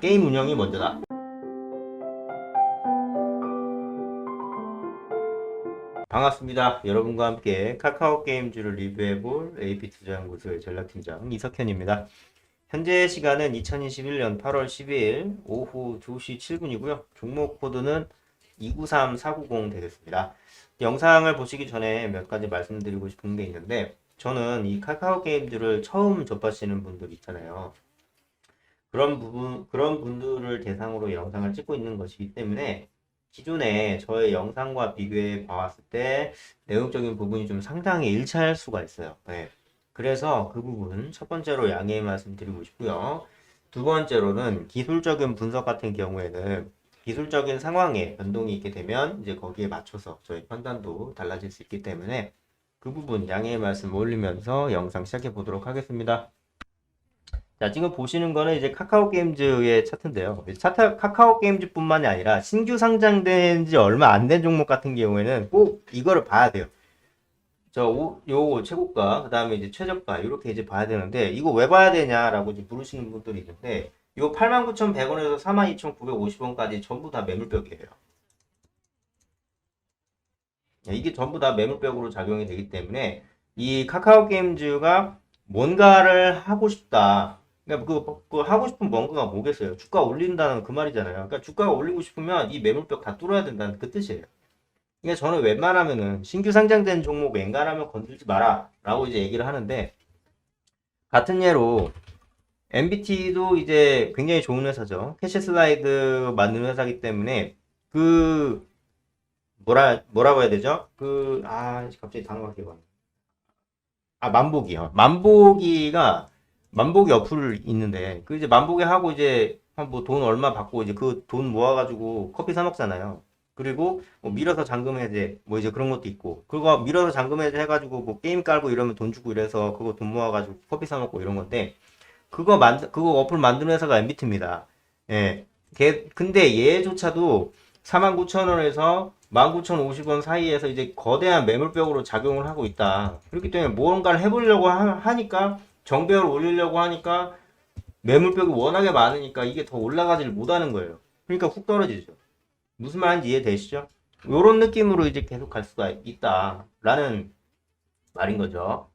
게임 운영이 먼저다. 반갑습니다. 여러분과 함께 카카오 게임즈를 리뷰해볼 AP투자연구소의 전략팀장 이석현입니다. 현재 시간은 2021년 8월 12일 오후 2시 7분이고요. 종목 코드는 293490 되겠습니다. 영상을 보시기 전에 몇 가지 말씀드리고 싶은 게 있는데 저는 이 카카오 게임즈를 처음 접하시는 분들 있잖아요. 그런 부분, 그런 분들을 대상으로 영상을 찍고 있는 것이기 때문에 기존에 저의 영상과 비교해 봤을 때 내용적인 부분이 좀 상당히 일치할 수가 있어요. 네. 그래서 그 부분 첫 번째로 양해의 말씀 드리고 싶고요. 두 번째로는 기술적인 분석 같은 경우에는 기술적인 상황에 변동이 있게 되면 이제 거기에 맞춰서 저희 판단도 달라질 수 있기 때문에 그 부분 양해의 말씀 올리면서 영상 시작해 보도록 하겠습니다. 자, 지금 보시는 거는 이제 카카오 게임즈의 차트인데요. 차트, 카카오 게임즈뿐만이 아니라 신규 상장된 지 얼마 안 된 종목 같은 경우에는 꼭 이거를 봐야 돼요. 저, 오- 요 최고가, 그 다음에 이제 최저가, 이렇게 이제 봐야 되는데, 이거 왜 봐야 되냐라고 이제 물으시는 분들이 있는데, 요 89,100원에서 42,950원까지 전부 다 매물벽이에요. 네, 이게 전부 다 매물벽으로 작용이 되기 때문에, 이 카카오 게임즈가 뭔가를 하고 싶다. 그러니까 그, 그 하고 싶은 뭔가가 뭐겠어요? 주가 올린다는 그 말이잖아요. 그러니까 주가가 올리고 싶으면 이 매물벽 다 뚫어야 된다는 그 뜻이에요. 그러니까 저는 웬만하면은 신규 상장된 종목 웬간하면 건들지 마라 라고 이제 얘기를 하는데 같은 예로 MBT도 이제 굉장히 좋은 회사죠. 캐시 슬라이드 만드는 회사이기 때문에 그 뭐라 뭐라고 해야 되죠? 그 아 갑자기 단어가 기억 안 나. 아 만보기요. 만보기가 만보기 어플 있는데 그 이제 만보기 하고 이제 한 뭐 돈 얼마 받고 이제 그 돈 모아가지고 커피 사 먹잖아요. 그리고 뭐 밀어서 잠금 해제 뭐 이제 그런 것도 있고 그거 밀어서 잠금 해제 해가지고 뭐 게임 깔고 이러면 돈 주고 이래서 그거 돈 모아가지고 커피 사 먹고 이런 건데 그거 만 그거 어플 만드는 회사가 MBT입니다. 예. 걔 근데 얘조차도 49,000원에서 19,050원 사이에서 이제 거대한 매물벽으로 작용을 하고 있다. 그렇기 때문에 뭔가를 해보려고 하, 하니까 정배를 올리려고 하니까 매물벽이 워낙에 많으니까 이게 더 올라가지를 못하는 거예요. 그러니까 훅 떨어지죠. 무슨 말인지 이해되시죠? 요런 느낌으로 이제 계속 갈 수가 있다라는 말인 거죠.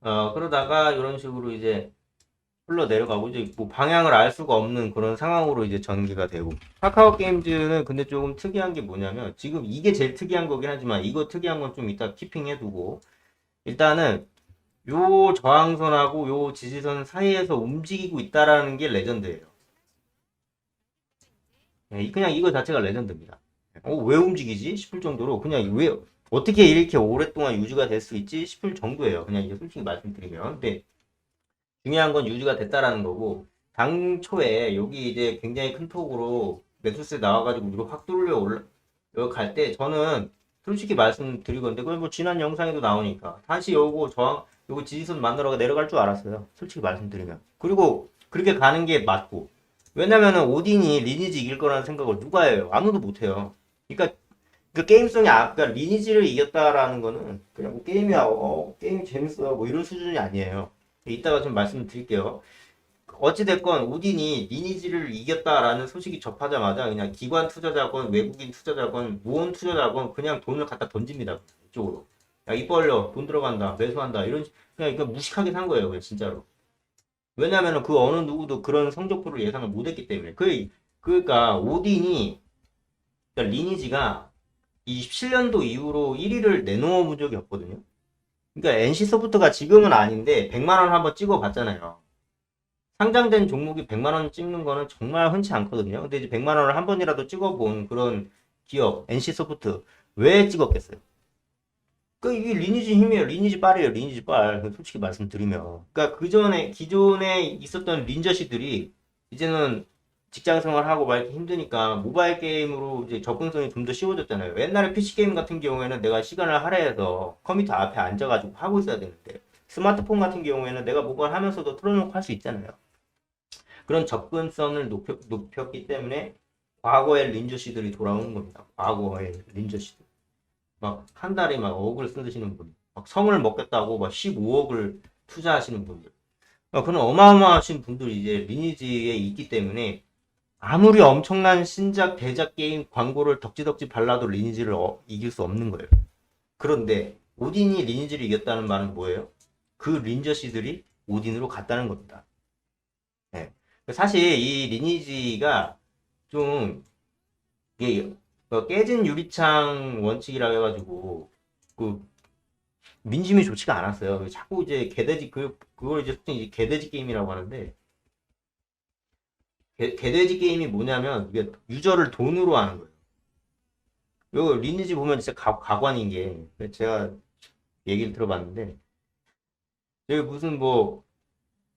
어, 그러다가 이런 식으로 이제 흘러 내려가고 이제 뭐 방향을 알 수가 없는 그런 상황으로 이제 전개가 되고 카카오 게임즈는 근데 조금 특이한 게 뭐냐면 지금 이게 제일 특이한 거긴 하지만 이거 특이한 건 좀 이따 키핑해 두고 일단은 요 저항선하고 요 지지선 사이에서 움직이고 있다라는 게 레전드예요. 네, 그냥 이거 자체가 레전드입니다. 어, 왜 움직이지? 싶을 정도로 그냥 왜 어떻게 이렇게 오랫동안 유지가 될 수 있지? 싶을 정도예요. 그냥 이제 솔직히 말씀드리면. 근데 중요한 건 유지가 됐다라는 거고 당초에 여기 이제 굉장히 큰 톡으로 매수세 나와가지고 위로 확 뚫려 올라 여기 갈 때 저는 솔직히 말씀드리건데 그건 뭐 지난 영상에도 나오니까 다시 요거 저항 요거 지지선 만들어가 내려갈 줄 알았어요. 솔직히 말씀드리면 그리고 그렇게 가는 게 맞고 왜냐면은 오딘이 리니지 이길 거라는 생각을 누가 해요? 아무도 못 해요. 그러니까 그 게임성이 아, 그러니까 리니지를 이겼다라는 거는 그냥 뭐 게임이야, 어, 게임이 재밌어, 뭐 이런 수준이 아니에요. 이따가 좀 말씀드릴게요. 어찌됐건 오딘이 리니지를 이겼다라는 소식이 접하자마자 그냥 기관 투자자건 외국인 투자자건 무언 투자자건 그냥 돈을 갖다 던집니다. 이쪽으로. 야, 입 벌려. 돈 들어간다. 매수한다. 이런, 식- 그냥 이거 무식하게 산 거예요. 그냥 진짜로. 왜냐면은 그 어느 누구도 그런 성적표를 예상을 못 했기 때문에. 그, 그러니까 오딘이, 그러니까 리니지가 27년도 이후로 1위를 내놓아 본 적이 없거든요. 그러니까 NC소프트가 지금은 아닌데 100만 원 한번 찍어 봤잖아요. 상장된 종목이 100만 원 찍는 거는 정말 흔치 않거든요. 근데 이제 100만 원을 한 번이라도 찍어 본 그런 기업 NC소프트 왜 찍었겠어요? 그 이게 리니지 힘이에요. 리니지 빨이에요. 리니지 빨. 솔직히 말씀드리면. 그러니까 그 전에 기존에 있었던 린저씨들이 이제는 직장 생활하고 막 이렇게 힘드니까 모바일 게임으로 이제 접근성이 좀 더 쉬워졌잖아요. 옛날에 PC 게임 같은 경우에는 내가 시간을 할애해서 컴퓨터 앞에 앉아가지고 하고 있어야 되는데 스마트폰 같은 경우에는 내가 뭔가 하면서도 틀어놓고 할 수 있잖아요. 그런 접근성을 높여, 높였기 때문에 과거의 린저씨들이 돌아오는 겁니다. 과거의 린저씨들. 막 한 달에 막 억을 쓰시는 분, 막 성을 먹겠다고 막 15억을 투자하시는 분들. 어, 그런 어마어마하신 분들이 이제 리니지에 있기 때문에 아무리 엄청난 신작 대작 게임 광고를 덕지덕지 발라도 리니지를 어- 이길 수 없는 거예요. 그런데 오딘이 리니지를 이겼다는 말은 뭐예요? 그 린저씨들이 오딘으로 갔다는 겁니다. 네. 사실 이 리니지가 좀 이게 그 깨진 유리창 원칙이라고 해가지고 그 민심이 좋지가 않았어요. 자꾸 이제 개돼지 그 그걸 이제 솔직히 이제 개돼지 게임이라고 하는데 개, 개돼지 게임이 뭐냐면 이게 유저를 돈으로 하는 거예요. 요 리니지 보면 진짜 가, 가관인 게 제가 얘기를 들어봤는데 여기 무슨 뭐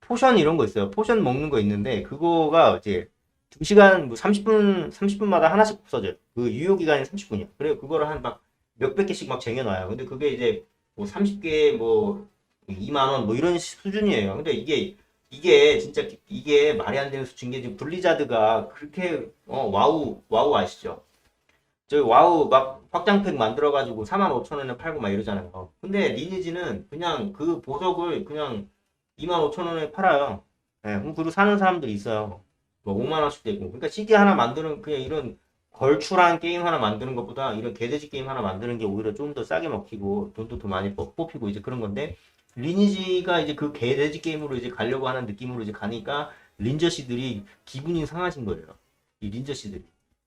포션 이런 거 있어요. 포션 먹는 거 있는데 그거가 이제 2시간 뭐 30분 30분마다 하나씩 없어져요. 그 유효 기간이 30분이야. 그래 그거를 한 막 몇백 개씩 막 쟁여 놔요. 근데 그게 이제 뭐 30개 뭐 2만 원 뭐 이런 수준이에요. 근데 이게 이게 진짜 이게 말이 안 되는 수준인 게 지금 블리자드가 그렇게 어 와우 와우 아시죠? 저 와우 막 확장팩 만들어 가지고 4만 5천 원에 팔고 막 이러잖아요. 근데 리니지는 그냥 그 보석을 그냥 2만 5천 원에 팔아요. 예, 그럼 그리고 사는 사람들이 있어요. 뭐 5만 원씩 되고. 그러니까 CD 하나 만드는 그냥 이런 걸출한 게임 하나 만드는 것보다 이런 개돼지 게임 하나 만드는 게 오히려 좀 더 싸게 먹히고 돈도 더 많이 뽑- 뽑히고 이제 그런 건데 리니지가 이제 그 개돼지 게임으로 이제 가려고 하는 느낌으로 이제 가니까 린저 씨들이 기분이 상하신 거예요. 이 린저 씨들이.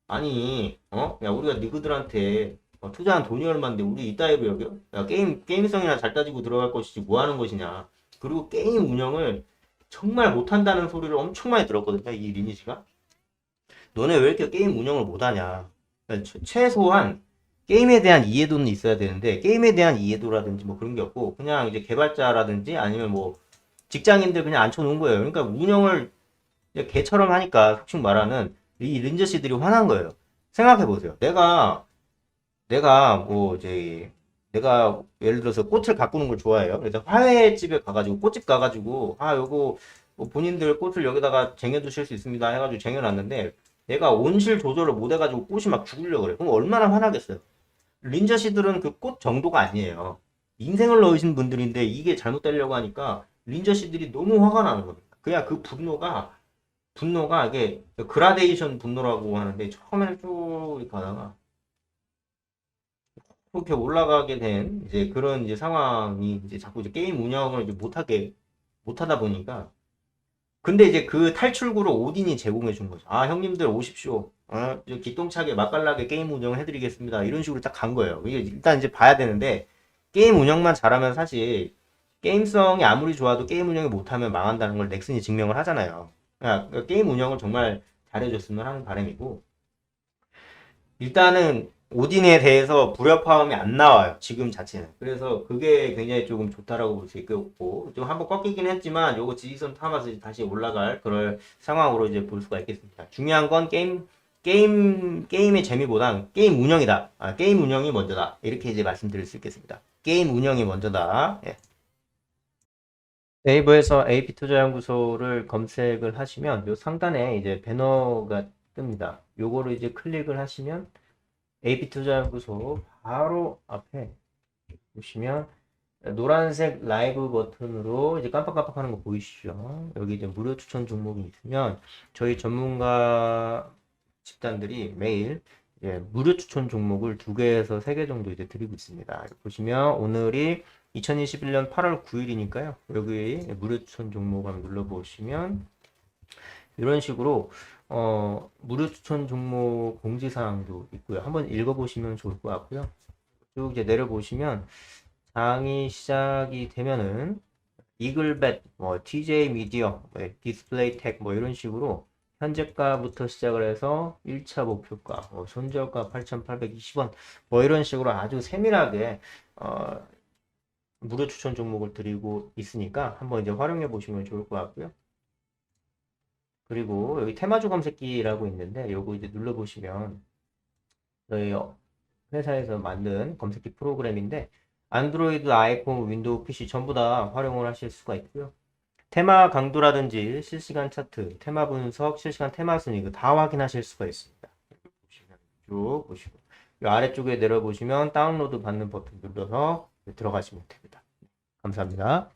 아니, 어? 야, 우리가 니그들한테 어, 투자한 돈이 얼마인데 우리 이따위로 여겨? 야, 게임, 게임성이나 잘 따지고 들어갈 것이지 뭐 하는 것이냐. 그리고 게임 운영을 정말 못한다는 소리를 엄청 많이 들었거든요. 이 리니지가. 너네 왜 이렇게 게임 운영을 못하냐. 그러니까 최- 최소한 게임에 대한 이해도는 있어야 되는데 게임에 대한 이해도라든지 뭐 그런 게 없고 그냥 이제 개발자라든지 아니면 뭐 직장인들 그냥 앉혀놓은 거예요. 그러니까 운영을 개처럼 하니까 속칭 말하는 이 린저 씨들이 화난 거예요. 생각해 보세요. 내가 내가 뭐 이제 내가 예를 들어서 꽃을 가꾸는 걸 좋아해요. 그래서 화훼집에 가가지고 꽃집 가가지고 아 요거 뭐 본인들 꽃을 여기다가 쟁여두실 수 있습니다 해가지고 쟁여놨는데 내가 온실 조절을 못 해가지고 꽃이 막 죽으려고 그래. 그럼 얼마나 화나겠어요. 린저 씨들은 그 꽃 정도가 아니에요. 인생을 넣으신 분들인데 이게 잘못되려고 하니까 린저 씨들이 너무 화가 나는 겁니다. 그냥 그 분노가 분노가 이게 그라데이션 분노라고 하는데 처음에는 쭉 가다가 그렇게 올라가게 된 이제 그런 이제 상황이 이제 자꾸 이제 게임 운영을 이제 못하게 못하다 보니까 근데 이제 그 탈출구를 오딘이 제공해 준 거죠. 아 형님들 오십시오. 어, 저 기똥차게 맛깔나게 게임 운영 해드리겠습니다. 이런 식으로 딱 간 거예요. 이게 일단 이제 봐야 되는데 게임 운영만 잘하면 사실 게임성이 아무리 좋아도 게임 운영을 못하면 망한다는 걸 넥슨이 증명을 하잖아요. 그러니까 게임 운영을 정말 잘해줬으면 하는 바람이고 일단은 오딘에 대해서 불협화음이 안 나와요. 지금 자체는. 그래서 그게 굉장히 조금 좋다라고 볼 수 있고 좀 한번 꺾이긴 했지만 요거 지지선 타면서 다시 올라갈 그럴 상황으로 이제 볼 수가 있겠습니다. 중요한 건 게임 게임 게임의 재미보단 게임 운영이다. 아, 게임 운영이 먼저다. 이렇게 이제 말씀드릴 수 있겠습니다. 게임 운영이 먼저다. 예. 네이버에서 AP 투자연구소를 검색을 하시면 요 상단에 이제 배너가 뜹니다. 요거를 이제 클릭을 하시면 AP 투자연구소 바로 앞에 보시면 노란색 라이브 버튼으로 이제 깜빡깜빡하는 거 보이시죠? 여기 이제 무료 추천 종목이 있으면 저희 전문가 집단들이 매일 예, 무료 추천 종목을 두 개에서 세 개 정도 이제 드리고 있습니다. 보시면 오늘이 2021년 8월 9일이니까요. 여기 무료 추천 종목 한번 눌러보시면 이런 식으로 어, 무료 추천 종목 공지 사항도 있고요. 한번 읽어보시면 좋을 것 같고요. 쭉 이제 내려보시면 장이 시작이 되면은 이글벳, 뭐 TJ 미디어, 뭐 디스플레이 텍, 뭐 이런 식으로 현재가부터 시작을 해서 1차 목표가, 뭐 손절가 8,820원, 뭐 이런 식으로 아주 세밀하게 어, 무료 추천 종목을 드리고 있으니까 한번 이제 활용해 보시면 좋을 것 같고요. 그리고 여기 테마주 검색기라고 있는데 요거 이제 눌러 보시면 저희 회사에서 만든 검색기 프로그램인데 안드로이드, 아이폰, 윈도우 PC 전부 다 활용을 하실 수가 있고요. 테마 강도라든지 실시간 차트, 테마 분석, 실시간 테마 순위 다 확인하실 수가 있습니다. 쭉 보시고 이 아래쪽에 내려보시면 다운로드 받는 버튼 눌러서 들어가시면 됩니다. 감사합니다.